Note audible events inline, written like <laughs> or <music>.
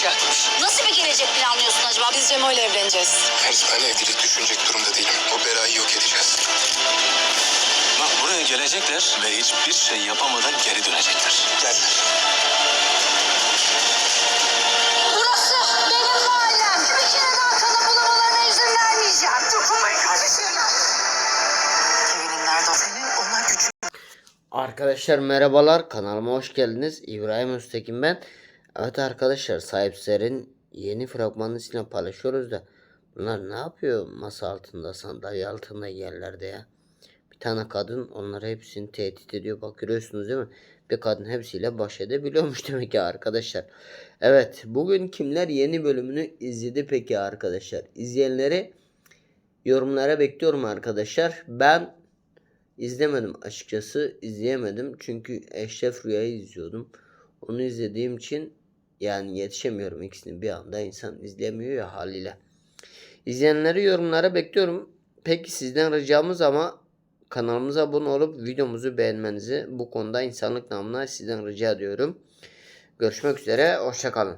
kaçacakmış. Nasıl bir gelecek planlıyorsun acaba? Biz Cemo ile evleneceğiz. Henüz ben evlilik düşünecek durumda değilim. O Bera'yı yok edeceğiz. Bak buraya gelecekler ve hiçbir şey yapamadan geri dönecekler. Geldiler. Burası benim mahallem. Bir kere daha kanı bulamalarına izin vermeyeceğim. Dokunmayın kardeşlerime. Kevin'in nerede? Senin ona gücün Arkadaşlar merhabalar kanalıma hoş geldiniz. İbrahim Öztekin ben. Evet arkadaşlar sahiplerin yeni fragmanını sizinle paylaşıyoruz da bunlar ne yapıyor masa altında sandalye altında yerlerde ya. Bir tane kadın onları hepsini tehdit ediyor. Bak görüyorsunuz değil mi? Bir kadın hepsiyle baş edebiliyormuş <laughs> demek ki arkadaşlar. Evet bugün kimler yeni bölümünü izledi peki arkadaşlar? İzleyenleri yorumlara bekliyorum arkadaşlar. Ben İzlemedim açıkçası. izleyemedim. Çünkü Eşref Rüya'yı izliyordum. Onu izlediğim için yani yetişemiyorum ikisini bir anda insan izleyemiyor ya haliyle. İzleyenleri yorumlara bekliyorum. Peki sizden ricamız ama kanalımıza abone olup videomuzu beğenmenizi bu konuda insanlık namına sizden rica ediyorum. Görüşmek üzere. Hoşçakalın.